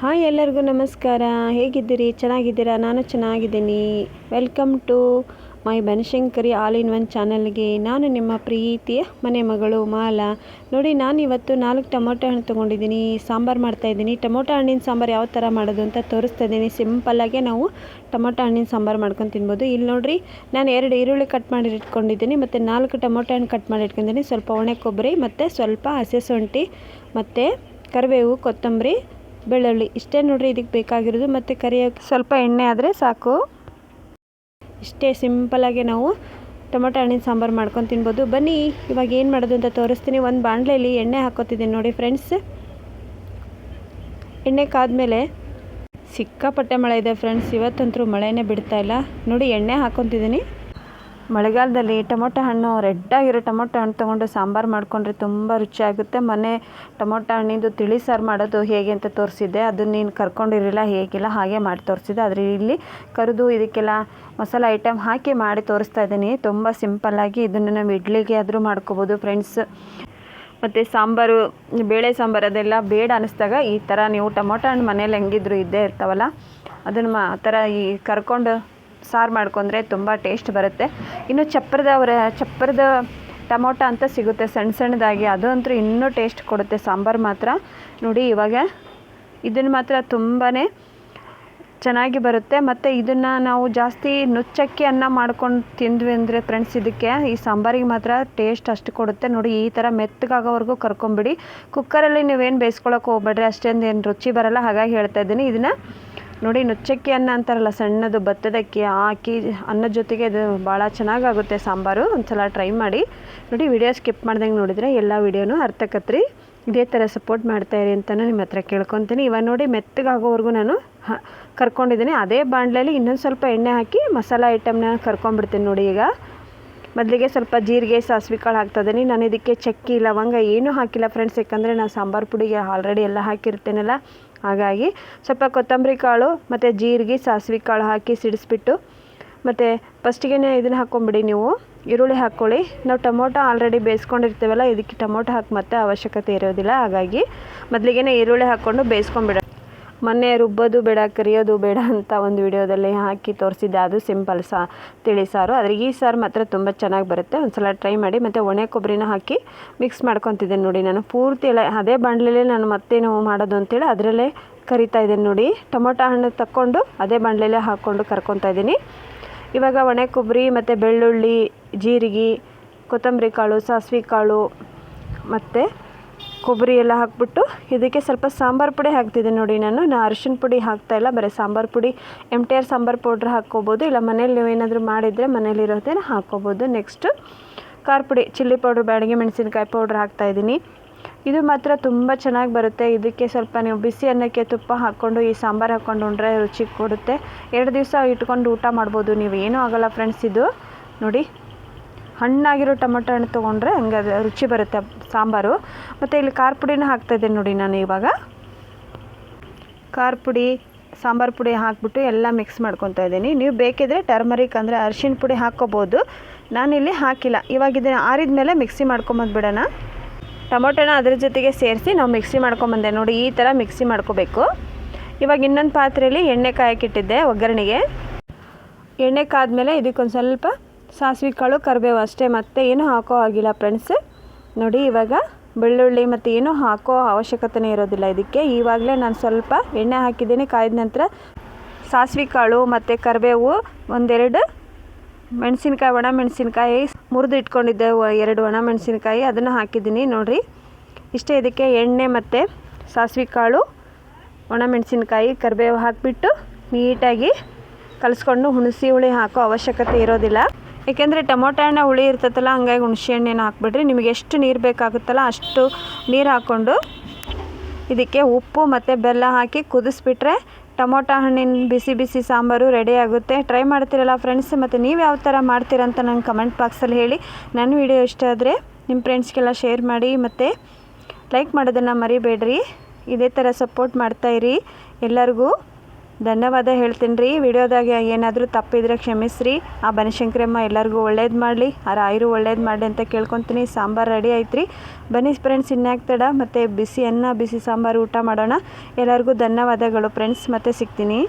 Hi ಎಲ್ಲರಿಗೂ ನಮಸ್ಕಾರ. ಹೇಗಿದ್ದೀರಿ? ಚೆನ್ನಾಗಿದ್ದೀರಾ? ನಾನು ಚೆನ್ನಾಗಿದ್ದೀನಿ. Welcome to my Banashankari all in one ಚಾನಲ್ಗೆ ನಾನು ನಿಮ್ಮ ಪ್ರೀತಿಯ ಮನೆ ಮಗಳು ಮಾಲಾ. ನೋಡಿ, ನಾನು ಇವತ್ತು ನಾಲ್ಕು ಟೊಮೊಟೊ ಹಣ್ಣು ತೊಗೊಂಡಿದ್ದೀನಿ. ಸಾಂಬಾರು ಮಾಡ್ತಾಯಿದ್ದೀನಿ ಟೊಮೊಟೊ ಹಣ್ಣಿನ ಸಾಂಬಾರು ಯಾವ ಥರ ಮಾಡೋದು ಅಂತ ತೋರಿಸ್ತಾ ಇದ್ದೀನಿ. ಸಿಂಪಲ್ಲಾಗೆ ನಾವು ಟೊಮೊಟೊ ಹಣ್ಣಿನ ಸಾಂಬಾರು ಮಾಡ್ಕೊಂಡು ತಿನ್ಬೋದು. ಇಲ್ಲಿ ನೋಡಿರಿ, ನಾನು ಎರಡು ಈರುಳ್ಳಿ ಕಟ್ ಮಾಡಿ ಇಟ್ಕೊಂಡಿದ್ದೀನಿ ಮತ್ತು ನಾಲ್ಕು ಟೊಮೊಟೊ ಹಣ್ಣು ಕಟ್ ಮಾಡಿ ಇಟ್ಕೊಂಡಿದ್ದೀನಿ ಸ್ವಲ್ಪ ಒಣೆ ಕೊಬ್ಬರಿ ಮತ್ತು ಸ್ವಲ್ಪ ಹಸಿ ಶುಂಠಿ ಮತ್ತು ಕರಿಬೇವು, ಕೊತ್ತಂಬರಿ ಬೆಳ್ಳುಳ್ಳಿ ಇಷ್ಟೇ ನೋಡಿರಿ ಇದಕ್ಕೆ ಬೇಕಾಗಿರೋದು, ಮತ್ತು ಕರಿಯೋಕ್ಕೆ ಸ್ವಲ್ಪ ಎಣ್ಣೆ ಆದರೆ ಸಾಕು. ಇಷ್ಟೇ ಸಿಂಪಲಾಗಿ ನಾವು ಟೊಮೊಟೊ ಹಣ್ಣಿನ ಸಾಂಬಾರು ಮಾಡ್ಕೊಂಡು ತಿನ್ಬೋದು. ಬನ್ನಿ, ಇವಾಗ ಏನು ಮಾಡೋದು ಅಂತ ತೋರಿಸ್ತೀನಿ. ಒಂದು ಬಾಣಲೆಯಲ್ಲಿ ಎಣ್ಣೆ ಹಾಕೋತಿದ್ದೀನಿ ನೋಡಿ ಫ್ರೆಂಡ್ಸ್. ಎಣ್ಣೆ ಕಾದ್ಮೇಲೆ ಸಿಕ್ಕಾಪಟ್ಟೆ ಮಳೆ ಇದೆ ಫ್ರೆಂಡ್ಸ್. ಇವತ್ತಂತರೂ ಮಳೆನೇ ಬಿಡ್ತಾಯಿಲ್ಲ ನೋಡಿ ಎಣ್ಣೆ ಹಾಕೊತಿದ್ದೀನಿ. ಮಳೆಗಾಲದಲ್ಲಿ ಟೊಮೊಟೊ ಹಣ್ಣು ರೆಡ್ಡಾಗಿರೋ ಟೊಮೊಟೊ ಹಣ್ಣು ತೊಗೊಂಡು ಸಾಂಬಾರು ಮಾಡಿಕೊಂಡ್ರೆ ತುಂಬ ರುಚಿಯಾಗುತ್ತೆ. ಮನೆ ಟೊಮೊಟೊ ಹಣ್ಣಿಂದು ತಿಳಿ ಸಾರು ಮಾಡೋದು ಹೇಗೆ ಅಂತ ತೋರಿಸಿದ್ದೆ. ಅದನ್ನ ನೀನು ಕರ್ಕೊಂಡಿರಲಿಲ್ಲ, ಹೇಗಿಲ್ಲ ಹಾಗೆ ಮಾಡಿ ತೋರಿಸಿದ್ದೆ. ಆದರೆ ಇಲ್ಲಿ ಕರಿದು ಇದಕ್ಕೆಲ್ಲ ಮಸಾಲೆ ಐಟಮ್ ಹಾಕಿ ಮಾಡಿ ತೋರಿಸ್ತಾ ಇದ್ದೀನಿ. ತುಂಬ ಸಿಂಪಲ್ಲಾಗಿ ಇದನ್ನು ನಾವು ಇಡ್ಲಿಗೆ ಆದರೂ ಮಾಡ್ಕೋಬೋದು ಫ್ರೆಂಡ್ಸ್ ಮತ್ತು ಸಾಂಬಾರು, ಬೇಳೆ ಸಾಂಬಾರು ಅದೆಲ್ಲ ಬೇಡ ಅನ್ನಿಸ್ದಾಗ ಈ ಥರ ನೀವು ಟೊಮೊಟೊ ಹಣ್ಣು ಮನೇಲಿ ಹೆಂಗಿದ್ರು ಇದ್ದೇ ಇರ್ತಾವಲ್ಲ, ಅದನ್ನು ಆ ಥರ ಈ ಕರ್ಕೊಂಡು ಸಾರು ಮಾಡ್ಕೊಂಡ್ರೆ ತುಂಬ ಟೇಸ್ಟ್ ಬರುತ್ತೆ. ಇನ್ನು ಚಪ್ಪರದ ಅವರ, ಚಪ್ಪರದ ಟೊಮೊಟೊ ಅಂತ ಸಿಗುತ್ತೆ, ಸಣ್ಣ ಸಣ್ಣದಾಗಿ. ಅದಂತೂ ಇನ್ನೂ ಟೇಸ್ಟ್ ಕೊಡುತ್ತೆ, ಸಾಂಬಾರು ಮಾತ್ರ. ನೋಡಿ ಇವಾಗ, ಇದನ್ನು ಮಾತ್ರ ತುಂಬಾ ಚೆನ್ನಾಗಿ ಬರುತ್ತೆ. ಮತ್ತು ಇದನ್ನು ನಾವು ಜಾಸ್ತಿ ನುಚ್ಚಕ್ಕಿ ಅನ್ನ ಮಾಡ್ಕೊಂಡು ತಿಂದ್ವಿ ಅಂದರೆ ಫ್ರೆಂಡ್ಸ್ ಇದಕ್ಕೆ ಈ ಸಾಂಬಾರಿಗೆ ಮಾತ್ರ ಟೇಸ್ಟ್ ಅಷ್ಟು ಕೊಡುತ್ತೆ. ನೋಡಿ, ಈ ಥರ ಮೆತ್ತಗಾಗೋವರೆಗೂ ಕರ್ಕೊಂಬಿಡಿ ಕುಕ್ಕರಲ್ಲಿ ನೀವೇನು ಬೇಯಿಸ್ಕೊಳಕ್ಕೆ ಹೋಗ್ಬೇಡ್ರಿ ಅಷ್ಟೊಂದು ಏನು ರುಚಿ ಬರಲ್ಲ. ಹಾಗಾಗಿ ಹೇಳ್ತಾ ಇದ್ದೀನಿ. ಇದನ್ನು ನೋಡಿ, ನುಚ್ಚಕ್ಕಿ ಅನ್ನ ಅಂತಾರಲ್ಲ, ಸಣ್ಣದು ಭತ್ತದಕ್ಕಿ ಹಾಕಿ ಅನ್ನದ ಜೊತೆಗೆ ಅದು ಭಾಳ ಚೆನ್ನಾಗಾಗುತ್ತೆ ಸಾಂಬಾರು. ಒಂದ್ಸಲ ಟ್ರೈ ಮಾಡಿ. ನೋಡಿ, ವಿಡಿಯೋ ಸ್ಕಿಪ್ ಮಾಡ್ದಂಗೆ ನೋಡಿದರೆ ಎಲ್ಲ ವಿಡಿಯೋನು ಅರ್ಥಕತ್ರಿ. ಇದೇ ಥರ ಸಪೋರ್ಟ್ ಮಾಡ್ತಾಯಿರಿ ಅಂತಲೂ ನಿಮ್ಮ ಹತ್ರ ಕೇಳ್ಕೊತೀನಿ. ಇವಾಗ ನೋಡಿ, ಮೆತ್ತಗಾಗೋವರೆಗೂ ನಾನು ಕರ್ಕೊಂಡಿದ್ದೀನಿ. ಅದೇ ಬಾಣಲೆಯಲ್ಲಿ ಇನ್ನೊಂದು ಸ್ವಲ್ಪ ಎಣ್ಣೆ ಹಾಕಿ ಮಸಾಲ ಐಟಮ್ನ ಕರ್ಕೊಂಡ್ಬಿಡ್ತೀನಿ ನೋಡಿ ಈಗ. ಮೊದಲಿಗೆ ಸ್ವಲ್ಪ ಜೀರಿಗೆ, ಸಾಸಿವೆ ಕಾಳು ಹಾಕ್ತಾಯಿದ್ದೀನಿ ನಾನು ಇದಕ್ಕೆ ಚಕ್ಕಿ, ಲವಂಗ ಏನೂ ಹಾಕಿಲ್ಲ ಫ್ರೆಂಡ್ಸ್ ಯಾಕಂದರೆ ನಾನು ಸಾಂಬಾರು ಪುಡಿಗೆ ಆಲ್ರೆಡಿ ಎಲ್ಲ ಹಾಕಿರ್ತೇನಲ್ಲ. ಹಾಗಾಗಿ ಸ್ವಲ್ಪ ಕೊತ್ತಂಬರಿ ಕಾಳು ಮತ್ತು ಜೀರಿಗೆ, ಸಾಸಿವೆ ಕಾಳು ಹಾಕಿ ಸಿಡಿಸ್ಬಿಟ್ಟು, ಮತ್ತು ಫಸ್ಟಿಗೆ ಇದನ್ನು ಹಾಕ್ಕೊಂಬಿಡಿ ನೀವು. ಈರುಳ್ಳಿ ಹಾಕ್ಕೊಳ್ಳಿ. ನಾವು ಟೊಮೊಟೊ ಆಲ್ರೆಡಿ ಬೇಯಿಸ್ಕೊಂಡಿರ್ತೀವಲ್ಲ, ಇದಕ್ಕೆ ಟೊಮೊಟೊ ಹಾಕಿ ಮತ್ತೆ ಅವಶ್ಯಕತೆ ಇರೋದಿಲ್ಲ. ಹಾಗಾಗಿ ಮೊದಲಿಗೆ ಈರುಳ್ಳಿ ಹಾಕ್ಕೊಂಡು ಬೇಯಿಸ್ಕೊಂಬಿಡ ಮೊನ್ನೆ ರುಬ್ಬೋದು ಬೇಡ, ಕರಿಯೋದು ಬೇಡ ಅಂತ ಒಂದು ವಿಡಿಯೋದಲ್ಲಿ ಹಾಕಿ ತೋರಿಸಿದ್ದೆ. ಅದು ಸಿಂಪಲ್ ಸಾ, ತಿಳಿ ಸಾರು. ಆದರೆ ಈ ಸಾರು ಮಾತ್ರ ತುಂಬ ಚೆನ್ನಾಗಿ ಬರುತ್ತೆ. ಒಂದು ಸಲ ಟ್ರೈ ಮಾಡಿ. ಮತ್ತು ಒಣೆ ಕೊಬ್ಬರಿನ ಹಾಕಿ ಮಿಕ್ಸ್ ಮಾಡ್ಕೊತಿದ್ದೇನೆ ನೋಡಿ ನಾನು. ಪೂರ್ತಿ ಎಲ್ಲ, ಅದೇ ಬಾಣಲೆಯಲ್ಲೇ ನಾನು ಮತ್ತೇನು ಮಾಡೋದು ಅಂತೇಳಿ ಅದರಲ್ಲೇ ಕರಿತಾ ಇದ್ದೇನೆ ನೋಡಿ. ಟೊಮೊಟೊ ಹಣ್ಣು ತಕ್ಕೊಂಡು ಅದೇ ಬಾಣಲೆಯಲ್ಲೇ ಹಾಕ್ಕೊಂಡು ಕರ್ಕೊತಾ ಇದ್ದೀನಿ. ಇವಾಗ ಒಣೆ ಕೊಬ್ಬರಿ, ಮತ್ತು ಬೆಳ್ಳುಳ್ಳಿ, ಜೀರಿಗೆ, ಕೊತ್ತಂಬರಿ ಕಾಳು, ಸಾಸಿವೆ ಕಾಳು, ಮತ್ತು ಕೊಬ್ಬರಿ ಎಲ್ಲ ಹಾಕ್ಬಿಟ್ಟು ಇದಕ್ಕೆ ಸ್ವಲ್ಪ ಸಾಂಬಾರು ಪುಡಿ ಹಾಕ್ತಿದ್ದೆ ನೋಡಿ ನಾನು. ನಾ ಅರಿಶಿನ ಪುಡಿ ಹಾಕ್ತಾಯಿಲ್ಲ ಬರೀ ಸಾಂಬಾರು ಪುಡಿ M T R sambar powder ಹಾಕ್ಕೋಬೋದು. ಇಲ್ಲ ಮನೇಲಿ ನೀವು ಏನಾದರೂ ಮಾಡಿದರೆ ಮನೇಲಿರೋದೇನು ಹಾಕ್ಕೋಬೋದು. ನೆಕ್ಸ್ಟು ಖಾರ ಪುಡಿ, ಚಿಲ್ಲಿ ಪೌಡ್ರ್, ಬ್ಯಾಡಿಗೆ ಮೆಣಸಿನ್ಕಾಯಿ ಪೌಡ್ರ್ ಹಾಕ್ತಾಯಿದ್ದೀನಿ ಇದು ಮಾತ್ರ ತುಂಬ ಚೆನ್ನಾಗಿ ಬರುತ್ತೆ. ಇದಕ್ಕೆ ಸ್ವಲ್ಪ ನೀವು ಬಿಸಿ ಅನ್ನಕ್ಕೆ ತುಪ್ಪ ಹಾಕ್ಕೊಂಡು, ಈ ಸಾಂಬಾರು ಹಾಕ್ಕೊಂಡು ಉಂಡ್ರೆ ರುಚಿ ಕೊಡುತ್ತೆ. ಎರಡು ದಿವಸ ಇಟ್ಕೊಂಡು ಊಟ ಮಾಡ್ಬೋದು. ನೀವು ಏನೂ ಆಗೋಲ್ಲ ಫ್ರೆಂಡ್ಸ್ ಇದು. ನೋಡಿ. ಹಣ್ಣಾಗಿರೋ ಟೊಮೊಟೊ ಹಣ್ಣು ತೊಗೊಂಡ್ರೆ ಹಂಗೆ ಅದು ರುಚಿ ಬರುತ್ತೆ ಸಾಂಬಾರು. ಮತ್ತು ಇಲ್ಲಿ ಖಾರ ಪುಡಿನ ಹಾಕ್ತಾಯಿದ್ದೀನಿ ನೋಡಿ ನಾನು ಇವಾಗ. ಖಾರ ಪುಡಿ, ಸಾಂಬಾರು ಪುಡಿ ಹಾಕ್ಬಿಟ್ಟು ಎಲ್ಲ ಮಿಕ್ಸ್ ಮಾಡ್ಕೊತಾ ಇದ್ದೀನಿ. ನೀವು ಬೇಕಿದ್ರೆ ಟರ್ಮರಿಕ್ ಅಂದರೆ ಅರಿಶಿನ ಪುಡಿ ಹಾಕ್ಕೋಬೋದು. ನಾನಿಲ್ಲಿ ಹಾಕಿಲ್ಲ. ಇವಾಗ ಇದನ್ನು ಆರಿದ ಮೇಲೆ ಮಿಕ್ಸಿ ಮಾಡ್ಕೊಂಬಂದ್ಬಿಡೋಣ ಟೊಮೊಟೊನ ಅದ್ರ ಜೊತೆಗೆ ಸೇರಿಸಿ ನಾವು ಮಿಕ್ಸಿ ಮಾಡ್ಕೊಂಬಂದೆ ನೋಡಿ ಈ ಥರ ಮಿಕ್ಸಿ ಮಾಡ್ಕೋಬೇಕು. ಇವಾಗ ಇನ್ನೊಂದು ಪಾತ್ರೆಯಲ್ಲಿ ಎಣ್ಣೆ ಕಾಯಕ್ಕಿಟ್ಟಿದ್ದೆ ಒಗ್ಗರಣೆಗೆ. ಎಣ್ಣೆ ಕಾದ್ಮೇಲೆ ಇದಕ್ಕೊಂದು ಸ್ವಲ್ಪ ಸಾಸಿವೆ ಕಾಳು ಕರಿಬೇವು ಅಷ್ಟೇ. ಮತ್ತೆ ಏನೂ ಹಾಕೋ ಆಗಿಲ್ಲ ಫ್ರೆಂಡ್ಸ್ ನೋಡಿ, ಇವಾಗ ಬೆಳ್ಳುಳ್ಳಿ ಮತ್ತು ಏನೂ ಹಾಕೋ ಅವಶ್ಯಕತೆನೇ ಇರೋದಿಲ್ಲ ಇದಕ್ಕೆ. ಇವಾಗಲೇ ನಾನು ಸ್ವಲ್ಪ ಎಣ್ಣೆ ಹಾಕಿದ್ದೀನಿ, ಕಾಯ್ದ ನಂತರ ಸಾಸಿವೆ ಕಾಳು ಮತ್ತು ಕರಿಬೇವು ಒಂದೆರಡು ಮೆಣಸಿನ್ಕಾಯಿ, ಒಣ ಮೆಣಸಿನ್ಕಾಯಿ, ಮುರಿದು ಇಟ್ಕೊಂಡಿದ್ದೆ ಎರಡು ಒಣ ಮೆಣಸಿನ್ಕಾಯಿ, ಅದನ್ನು ಹಾಕಿದ್ದೀನಿ. ನೋಡಿರಿ, ಇಷ್ಟೇ ಇದಕ್ಕೆ ಎಣ್ಣೆ ಮತ್ತು ಸಾಸಿವೆ ಕಾಳು ಒಣ ಮೆಣಸಿನ್ಕಾಯಿ, ಕರಿಬೇವು ಹಾಕಿಬಿಟ್ಟು ನೀಟಾಗಿ ಕಲಿಸ್ಕೊಂಡು ಹುಣಸಿ ಹುಳಿ ಹಾಕೋ ಅವಶ್ಯಕತೆ ಇರೋದಿಲ್ಲ. ಏಕೆಂದರೆ ಟೊಮೊಟೊ ಹಣ್ಣು ಹುಳಿ ಇರ್ತೈತಲ್ಲ, ಹಂಗಾಗಿ ಹುಣಸೆ ಹಣ್ಣೇನು ಹಾಕ್ಬಿಡ್ರಿ. ನಿಮಗೆ ಎಷ್ಟು ನೀರು ಬೇಕಾಗುತ್ತಲ್ಲ ಅಷ್ಟು ನೀರು ಹಾಕ್ಕೊಂಡು ಇದಕ್ಕೆ ಉಪ್ಪು ಮತ್ತು ಬೆಲ್ಲ ಹಾಕಿ ಕುದಿಸ್ಬಿಟ್ರೆ ಟೊಮೊಟೊ ಹಣ್ಣಿನ ಬಿಸಿ ಬಿಸಿ ಸಾಂಬಾರು ರೆಡಿ ಆಗುತ್ತೆ. ಟ್ರೈ ಮಾಡ್ತೀರಲ್ಲ ಫ್ರೆಂಡ್ಸ್ ಮತ್ತು ನೀವು ಯಾವ ಥರ ಮಾಡ್ತೀರಂತ ನಂಗೆ ಕಮೆಂಟ್ ಬಾಕ್ಸಲ್ಲಿ ಹೇಳಿ. ನನ್ನ ವಿಡಿಯೋ ಇಷ್ಟ ಆದರೆ ನಿಮ್ಮ ಫ್ರೆಂಡ್ಸ್ಗೆಲ್ಲ ಶೇರ್ ಮಾಡಿ, ಮತ್ತು ಲೈಕ್ ಮಾಡೋದನ್ನು ಮರಿಬೇಡ್ರಿ. ಇದೇ ಥರ ಸಪೋರ್ಟ್ ಮಾಡ್ತಾಯಿರಿ ಎಲ್ಲರಿಗೂ ಧನ್ಯವಾದ ಹೇಳ್ತೀನಿ ರೀ ವಿಡಿಯೋದಾಗೆ ಏನಾದರೂ ತಪ್ಪಿದ್ರೆ ಕ್ಷಮಿಸ್ರಿ. ಆ ಬನಶಂಕರಮ್ಮ ಎಲ್ಲರಿಗೂ ಒಳ್ಳೇದು ಮಾಡಲಿ. ಆ ರಾಯರು ಒಳ್ಳೇದು ಮಾಡಲಿ ಅಂತ ಕೇಳ್ಕೊತೀನಿ. ಸಾಂಬಾರು ರೆಡಿ ಆಯ್ತು ರೀ ಬನ್ನಿ ಫ್ರೆಂಡ್ಸ್ ಇನ್ಯಾಕ್ ತಡ? ಮತ್ತು ಬಿಸಿ ಅನ್ನ, ಬಿಸಿ ಸಾಂಬಾರು ಊಟ ಮಾಡೋಣ. ಎಲ್ಲರಿಗೂ ಧನ್ಯವಾದಗಳು ಫ್ರೆಂಡ್ಸ್ ಮತ್ತೆ ಸಿಗ್ತೀನಿ.